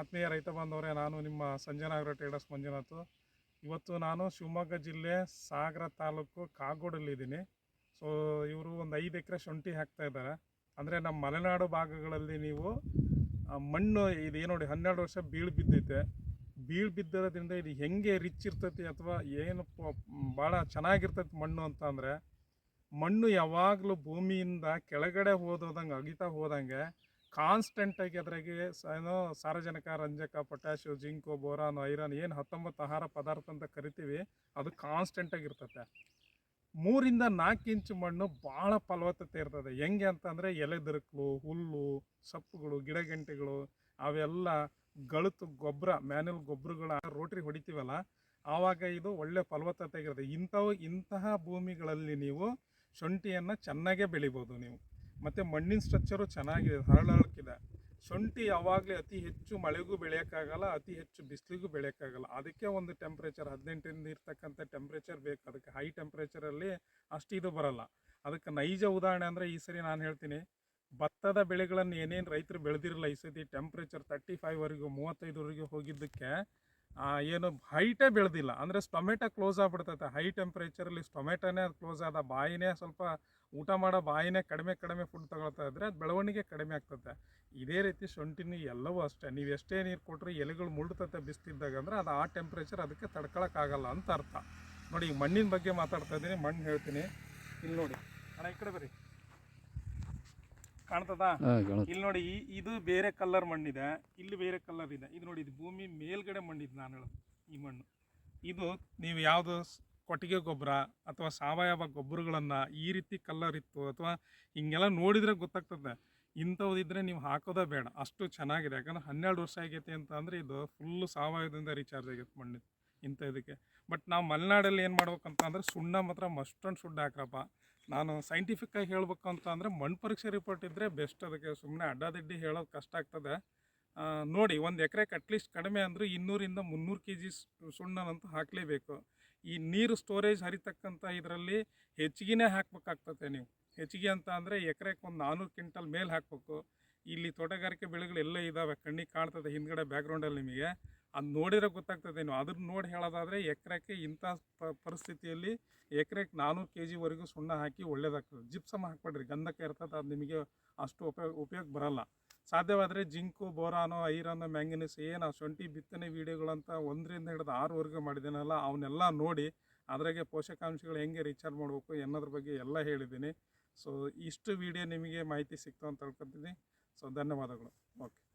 ಆತ್ಮೀಯ ರೈತ ಬಾಂಧವರೇ ನಾನು ನಿಮ್ಮ ಸಂಜನಾಗರ ಟ್ರೇಡರ್ಸ್ ಮಂಜುನಾಥ್. ಇವತ್ತು ನಾನು ಶಿವಮೊಗ್ಗ ಜಿಲ್ಲೆ ಸಾಗರ ತಾಲೂಕು ಕಾಗೋಡಲ್ಲಿದ್ದೀನಿ ಸೊ ಇವರು ಒಂದು ಐದು ಎಕರೆ ಶುಂಠಿ ಹಾಕ್ತಾ ಇದ್ದಾರೆ. ಅಂದರೆ ನಮ್ಮ ಮಲೆನಾಡು ಭಾಗಗಳಲ್ಲಿ ನೀವು ಮಣ್ಣು ಇದು ಏನು ನೋಡಿ, ಹನ್ನೆರಡು ವರ್ಷ ಬೀಳು ಬಿದ್ದೈತೆ. ಬೀಳು ಬಿದ್ದಿರೋದ್ರಿಂದ ಇದು ಹೆಂಗೆ ರಿಚ್ ಇರ್ತೈತಿ ಅಥವಾ ಏನು ಭಾಳ ಚೆನ್ನಾಗಿರ್ತೈತಿ ಮಣ್ಣು ಅಂತ ಮಣ್ಣು ಯಾವಾಗಲೂ ಭೂಮಿಯಿಂದ ಕೆಳಗಡೆ ಹೋದಂಗೆ ಅಗಿತಾ ಹೋದಂಗೆ ಕಾನ್ಸ್ಟೆಂಟಾಗಿ ಅದ್ರಾಗೆ ಏನೋ ಸಾರಜನಕ, ರಂಜಕ, ಪೊಟ್ಯಾಶು, ಜಿಂಕು, ಬೋರಾನ್, ಐರನ್ ಏನು ಹತ್ತೊಂಬತ್ತು ಆಹಾರ ಪದಾರ್ಥ ಅಂತ ಕರಿತೀವಿ, ಅದು ಕಾನ್ಸ್ಟೆಂಟಾಗಿ ಇರ್ತದೆ ಮೂರಿಂದ ನಾಲ್ಕು ಇಂಚು ಮಣ್ಣು ಭಾಳ ಫಲವತ್ತತೆ ಇರ್ತದೆ. ಹೆಂಗೆ ಅಂತಂದರೆ ಎಲೆದರುಕಲು ಹುಲ್ಲು, ಸೊಪ್ಪುಗಳು, ಗಿಡಗಂಟೆಗಳು, ಅವೆಲ್ಲ ಗಳತು ಗೊಬ್ಬರ ಮ್ಯಾನ್ಯಲ್ ಗೊಬ್ಬರಗಳ ರೋಟ್ರಿ ಹೊಡಿತೀವಲ್ಲ, ಆವಾಗ ಇದು ಒಳ್ಳೆ ಫಲವತ್ತತೆ ಇರ್ತದೆ ಇಂಥವು, ಇಂತಹ ಭೂಮಿಗಳಲ್ಲಿ ನೀವು ಶುಂಠಿಯನ್ನು ಚೆನ್ನಾಗೇ ಬೆಳಿಬೋದು ನೀವು. ಮತ್ತು ಮಣ್ಣಿನ ಸ್ಟ್ರಕ್ಚರು ಚೆನ್ನಾಗಿದೆ ಹರಳಕ್ಕಿದೆ ಶುಂಠಿ ಯಾವಾಗಲೇ ಅತಿ ಹೆಚ್ಚು ಮಳೆಗೂ ಬೆಳೆಯೋಕ್ಕಾಗಲ್ಲ, ಅತಿ ಹೆಚ್ಚು ಬಿಸಿಲಿಗೂ ಬೆಳೆಯೋಕ್ಕಾಗಲ್ಲ. ಅದಕ್ಕೆ ಒಂದು ಟೆಂಪ್ರೇಚರ್ ಹದಿನೆಂಟರಿಂದ ಇರ್ತಕ್ಕಂಥ ಟೆಂಪ್ರೇಚರ್ ಬೇಕು. ಅದಕ್ಕೆ ಹೈ ಟೆಂಪ್ರೇಚರಲ್ಲಿ ಅಷ್ಟು ಇದು ಬರಲ್ಲ. ಅದಕ್ಕೆ ನೈಜ ಉದಾಹರಣೆ ಅಂದರೆ ಈ ಸರಿ ನಾನು ಹೇಳ್ತೀನಿ, ಭತ್ತದ ಬೆಳೆಗಳನ್ನು ಏನೇನು ರೈತರು ಬೆಳೆದಿರಲ್ಲ ಈ ಸತಿ ಟೆಂಪ್ರೇಚರ್ ತರ್ಟಿ ಫೈವ್ವರೆಗೂ ಮೂವತ್ತೈದವರೆಗೂ ಹೋಗಿದ್ದಕ್ಕೆ ಏನು ಹೈಟೇ ಬೆಳೆದಿಲ್ಲ. ಅಂದರೆ ಟೊಮೆಟೊ ಕ್ಲೋಸ್ ಆಗಿಬಿಡ್ತೈತೆ. ಹೈ ಟೆಂಪ್ರೇಚರಲ್ಲಿ ಟೊಮೆಟೊನೇ ಅದು ಕ್ಲೋಸ್ ಆದ ಬಾಯಿನೇ ಸ್ವಲ್ಪ ಊಟ ಮಾಡೋ ಬಾಯಿನೇ ಕಡಿಮೆ ಕಡಿಮೆ ಫುಡ್ ತಗೊಳ್ತಾ ಇದ್ರೆ ಅದು ಬೆಳವಣಿಗೆ ಕಡಿಮೆ ಆಗ್ತದೆ ಇದೇ ರೀತಿ ಶುಂಠಿನ ಎಲ್ಲವೂ ಅಷ್ಟೇ. ನೀವು ಎಷ್ಟೇ ನೀರು ಕೊಟ್ಟರು ಎಲೆಗಳು ಮುಳ್ತತೆ ಬಿಸ್ತಿದ್ದಾಗ ಅಂದ್ರೆ ಅದು ಆ ಟೆಂಪ್ರೇಚರ್ ಅದಕ್ಕೆ ತಡ್ಕೊಳಕ್ಕಾಗಲ್ಲ ಅಂತ ಅರ್ಥ. ನೋಡಿ, ಈಗ ಮಣ್ಣಿನ ಬಗ್ಗೆ ಮಾತಾಡ್ತಾ ಇದ್ದೀನಿ, ಮಣ್ಣು ಹೇಳ್ತೀನಿ. ಇಲ್ಲಿ ನೋಡಿ. ಅಣ್ಣ, ಈ ಕಡೆ ಬರ್ರಿ. ಕಾಣ್ತದಾ? ಇಲ್ಲಿ ನೋಡಿ ಈ- ಇದು ಬೇರೆ ಕಲರ್ ಮಣ್ಣಿದೆ. ಇಲ್ಲಿ ಬೇರೆ ಕಲರ್ ಇದೆ. ಇದು ನೋಡಿ ಇದು ಭೂಮಿ ಮೇಲ್ಗಡೆ ಮಣ್ಣಿದೆ ನಾನು ಹೇಳೋದು ಈ ಮಣ್ಣು. ಇದು ನೀವು ಯಾವುದು ಕೊಟ್ಟಿಗೆ ಗೊಬ್ಬರ ಅಥವಾ ಸಾವಯವ ಗೊಬ್ಬರಗಳನ್ನು ಈ ರೀತಿ ಕಲರ್ ಇತ್ತು ಅಥವಾ ಹಿಂಗೆಲ್ಲ ನೋಡಿದರೆ ಗೊತ್ತಾಗ್ತದೆ. ಇಂಥವ್ದಿದ್ರೆ ನೀವು ಹಾಕೋದೇ ಬೇಡ. ಅಷ್ಟು ಚೆನ್ನಾಗಿದೆ. ಯಾಕಂದ್ರೆ ಹನ್ನೆರಡು ವರ್ಷ ಆಗೈತೆ ಅಂತ ಅಂದರೆ ಇದು ಫುಲ್ ಸಾವಯವದಿಂದ ರೀಚಾರ್ಜ್ ಆಗೈತೆ ಮಣ್ಣು ಇಂಥ ಇದಕ್ಕೆ. ಬಟ್ ನಾವು ಮಲೆನಾಡಲ್ಲಿ ಏನು ಮಾಡ್ಬೇಕಂತ ಅಂದರೆ ಸುಣ್ಣ ಮಾತ್ರ ಮಸ್ಟೊಂದು ಸುಣ್ಣ ಹಾಕ್ರಪ್ಪ ನಾನು ಸೈಂಟಿಫಿಕ್ಕಾಗಿ ಹೇಳ್ಬೇಕು ಅಂತ ಅಂದರೆ ಮಣ್ಣು ಪರೀಕ್ಷೆ ರಿಪೋರ್ಟ್ ಇದ್ದರೆ ಬೆಸ್ಟ್ ಅದಕ್ಕೆ. ಸುಮ್ಮನೆ ಅಡ್ಡಾದಿಡ್ಡಿ ಹೇಳೋದು ಕಷ್ಟ ಆಗ್ತದೆ. ನೋಡಿ ಒಂದು ಎಕರೆಗೆ ಅಟ್ಲೀಸ್ಟ್ ಕಡಿಮೆ ಅಂದರೂ ಇನ್ನೂರಿಂದ ಮುನ್ನೂರು ಕೆ ಜಿ ಸುಣ್ಣನಂತೂ ಹಾಕಲೇಬೇಕು. ಈ ನೀರು ಸ್ಟೋರೇಜ್ ಹರಿತಕ್ಕಂಥ ಇದರಲ್ಲಿ ಹೆಚ್ಚಿಗೆನೇ ಹಾಕ್ಬೇಕಾಗ್ತದೆ ನೀವು. ಹೆಚ್ಚಿಗೆ ಅಂತ ಅಂದರೆ ಎಕರೆಗೆ ಒಂದು ನಾನ್ನೂರು ಕ್ವಿಂಟಲ್ ಮೇಲೆ ಹಾಕಬೇಕು. ಇಲ್ಲಿ ತೋಟಗಾರಿಕೆ ಬೆಳೆಗಳು ಎಲ್ಲ ಇದ್ದಾವೆ ಕಣ್ಣಿಗೆ ಕಾಣ್ತದೆ ಹಿಂದ್ಗಡೆ ಬ್ಯಾಕ್ಗ್ರೌಂಡಲ್ಲಿ ನಿಮಗೆ. ಅದು ನೋಡಿದ್ರೆ ಗೊತ್ತಾಗ್ತದೆ ನೀವು ಅದನ್ನ ನೋಡಿ ಹೇಳೋದಾದರೆ ಎಕರೆಕ್ಕೆ ಇಂಥ ಪರಿಸ್ಥಿತಿಯಲ್ಲಿ ಎಕರೆಗೆ ನಾನ್ನೂರು ಕೆ ಜಿವರೆಗೂ ಸುಣ್ಣ ಹಾಕಿ ಒಳ್ಳೇದಾಗ್ತದೆ. ಜಿಪ್ಸಮ್ ಹಾಕ್ಬೇಡ್ರಿ. ಗಂಧಕ ಇರ್ತದೆ, ಅದು ನಿಮಗೆ ಅಷ್ಟು ಉಪಯೋಗ ಉಪಯೋಗ ಬರಲ್ಲ. ಸಾಧ್ಯವಾದರೆ ಜಿಂಕು, ಬೋರಾನೋ, ಐರನ್, ಮ್ಯಾಂಗನೀಸ್ ಏನು ಆ ಶುಂಠಿ ಬಿತ್ತನೆ ವೀಡಿಯೋಗಳಂತ ಒಂದರಿಂದ ಹಿಡಿದು ಆರುವರೆಗೂ ಮಾಡಿದ್ದೀನಲ್ಲ, ಅವನ್ನೆಲ್ಲ ನೋಡಿ ಅದ್ರಾಗೆ ಪೋಷಕಾಂಶಗಳು ಹೆಂಗೆ ರೀಚಾರ್ಜ್ ಮಾಡಬೇಕು ಎನ್ನೋದ್ರ ಬಗ್ಗೆ ಎಲ್ಲ ಹೇಳಿದ್ದೀನಿ. ಸೊ ಇಷ್ಟು ವಿಡಿಯೋ ನಿಮಗೆ ಮಾಹಿತಿ ಸಿಕ್ತು ಅಂತ ಹೇಳ್ಕೊತೀನಿ ಸೊ ಧನ್ಯವಾದಗಳು. ಓಕೆ